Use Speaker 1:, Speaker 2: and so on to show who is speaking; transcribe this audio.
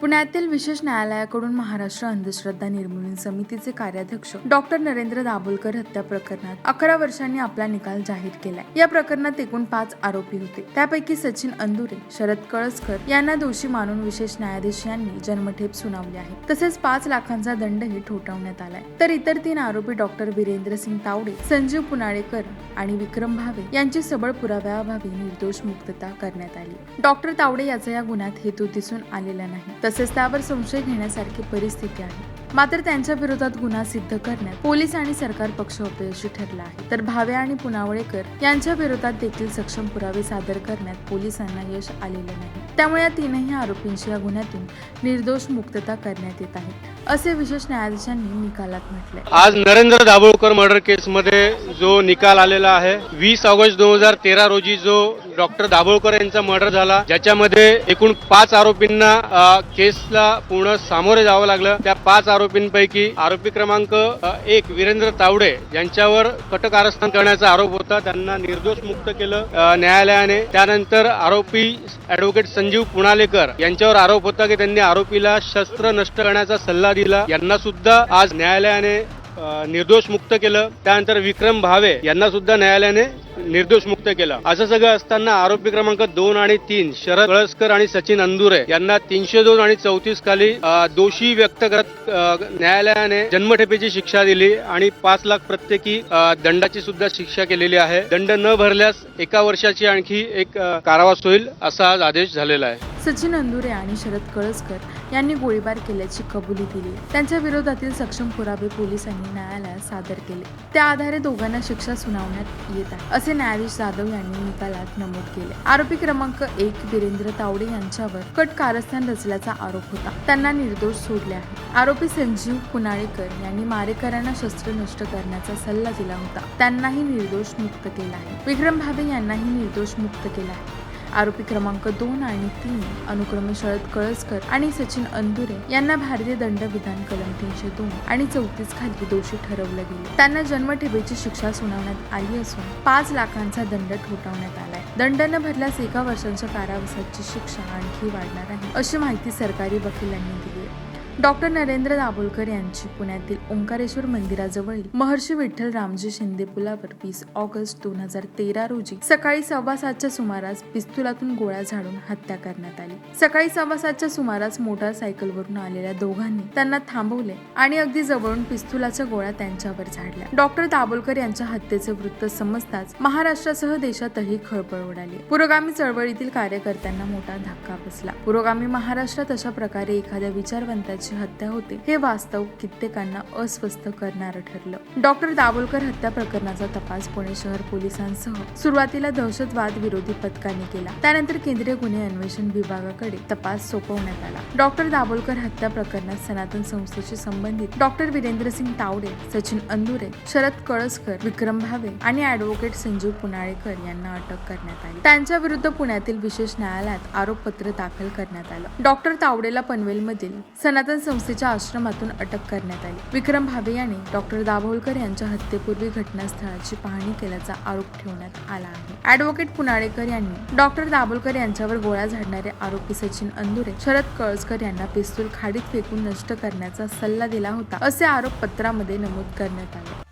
Speaker 1: पुण्यातील विशेष न्यायालयाकडून महाराष्ट्र अंधश्रद्धा निर्मूलन समितीचे कार्याध्यक्ष डॉक्टर नरेंद्र दाभोलकर हत्या प्रकरणात अकरा वर्षांनी आपला निकाल जाहीर केलाय या प्रकरणात एकूण पाच आरोपी होते त्यापैकी सचिन अंदुरे शरद कळसकर यांना दोषी मानून विशेष न्यायाधीश यांनी जन्मठेप सुनावली आहे तसेच पाच लाखांचा दंडही ठोठावण्यात आलाय तर इतर तीन आरोपी डॉक्टर वीरेंद्र सिंग तावडे संजीव पुनाळेकर आणि विक्रम भावे यांची सबळ पुराव्याअभावी निर्दोष मुक्तता करण्यात आली डॉक्टर तावडे याचा या गुन्ह्यात हेतू दिसून आलेला नाही तसेच त्यावर संशय घेण्यासारखी परिस्थिती आहे मात्र त्यांच्या विरोधात गुन्हा सिद्ध करण्यात पोलीस आणि सरकार पक्ष अपयशी ठरला आहे तर भावे आणि पुनावळेकर यांच्या विरोधात देखील सक्षम पुरावे सादर करण्यात पोलिसांना यश आलेले नाही त्यामुळे या तीनही आरोपींची या गुन्ह्यातून निर्दोष मुक्तता करण्यात येत आहे असे विशेष न्यायाधीशांनी निकालात म्हटले
Speaker 2: आज नरेंद्र दाभोळकर मर्डर केस मध्ये जो निकाल आलेला आहे वीस ऑगस्ट दोन हजार तेरा रोजी जो डॉक्टर दाभोळकर यांचा मर्डर झाला ज्याच्यामध्ये एकूण पाच आरोपींना केसला पूर्ण सामोरे जावं लागलं त्या पाच आरोपींपैकी आरोपी क्रमांक एक वीरेंद्र तावडे यांच्यावर कटक आरस्थान करण्याचा आरोप होता त्यांना निर्दोष मुक्त केलं न्यायालयाने त्यानंतर आरोपी ऍडव्होकेट संजीव पुणालेकर यांच्यावर आरोप होता की त्यांनी आरोपीला शस्त्र नष्ट करण्याचा सल्ला दिला यांना सुद्धा आज न्यायालयाने निर्दोष मुक्त केलं त्यानंतर विक्रम भावे यांना सुद्धा न्यायालयाने निर्दोष मुक्त केलं असं सगळं असताना आरोपी क्रमांक दोन आणि तीन शरद कळसकर आणि सचिन अंदुरे यांना तीनशे दोन आणि चौतीस खाली दोषी व्यक्त करत न्यायालयाने जन्मठेपेची शिक्षा दिली आणि पाच लाख प्रत्येकी दंडाची सुद्धा शिक्षा केलेली आहे दंड न भरल्यास एका वर्षाची आणखी एक कारावास होईल असा आज आदेश झालेला आहे
Speaker 1: सचिन अंदुरे आणि शरद कळसकर यांनी गोळीबार केल्याची कबुली दिली त्यांच्या विरोधातील सक्षम पुरावे पोलिसांनी न्यायालयात सादर केले त्या आधारे दोघांना शिक्षा सुनावण्यात येत आहे असे न्यायाधीश जाधव यांनी निकालात नमूद केले आरोपी क्रमांक एक वीरेंद्र तावडे यांच्यावर कट कारस्थान रचल्याचा आरोप होता त्यांना निर्दोष सोडले आहे आरोपी संजीव कुनाळेकर यांनी मारेकरांना शस्त्र नष्ट करण्याचा सल्ला दिला होता त्यांनाही निर्दोष मुक्त केला आहे विक्रम भावे यांनाही निर्दोष मुक्त केला आहे आरोपी क्रमांक दोन आणि तीन अनुक्रमे शरद कळसकर आणि सचिन अंदुरे यांना भारतीय दंड विधान कलम तीनशे दोन आणि चौतीस खाली दोषी ठरवलं गेले त्यांना जन्मठेपेची शिक्षा सुनावण्यात आली असून पाच लाखांचा दंड ठोठावण्यात आलाय दंड न भरल्यास एका वर्षांच्या कारावासाची शिक्षा आणखी वाढणार आहे अशी माहिती सरकारी वकिलांनी दिली डॉक्टर नरेंद्र दाभोलकर यांची पुण्यातील ओंकारेश्वर मंदिराजवळील महर्षी विठ्ठल रामजी शिंदे पुलावर वीस ऑगस्ट दोन हजार तेरा रोजी सकाळी सव्वा सातच्या सुमारास पिस्तुलातून गोळ्या झाडून हत्या करण्यात आली सकाळी सव्वा सातच्या सुमारास मोटारसायकलवरून आलेल्या दोघांनी त्यांना थांबवले आणि अगदी जवळून पिस्तुलाच्या गोळ्या त्यांच्यावर झाडल्या डॉक्टर दाभोलकर यांच्या हत्येचे वृत्त समजताच महाराष्ट्रासह देशातही खळबळ उडाली पुरोगामी चळवळीतील कार्यकर्त्यांना मोठा धक्का बसला पुरोगामी महाराष्ट्रात अशा प्रकारे एखाद्या विचारवंताची मुलाची हत्या होते हे वास्तव कित्येकांना अस्वस्थ करणार ठरलं डॉक्टर दाभोलकर हत्या प्रकरणाचा तपास पुणे शहर पोलिसांसह सुरुवातीला दहशतवाद विरोधी पथकाने केला त्यानंतर केंद्रीय गुन्हे अन्वेषण विभागाकडे तपास सोपवण्यात आला डॉक्टर दाभोलकर हत्या प्रकरणात सनातन संस्थेशी संबंधित डॉक्टर वीरेंद्र सिंग तावडे सचिन अंदुरे शरद कळसकर विक्रम भावे आणि अॅडव्होकेट संजीव पुनाळेकर यांना अटक करण्यात आली त्यांच्या विरुद्ध पुण्यातील विशेष न्यायालयात आरोपपत्र दाखल करण्यात आलं डॉक्टर तावडेला पनवेलमधील सनातन शिक्षण संस्थेच्या आश्रमातून अटक करण्यात आली विक्रम भावे यांनी डॉक्टर दाभोलकर यांच्या हत्येपूर्वी घटनास्थळाची पाहणी केल्याचा आरोप ठेवण्यात आला आहे ऍडव्होकेट पुनाळेकर यांनी डॉक्टर दाभोलकर यांच्यावर गोळ्या झाडणारे आरोपी सचिन अंदुरे शरद कळसकर यांना पिस्तूल खाडीत फेकून नष्ट करण्याचा सल्ला दिला होता असे आरोप पत्रामध्ये नमूद करण्यात आले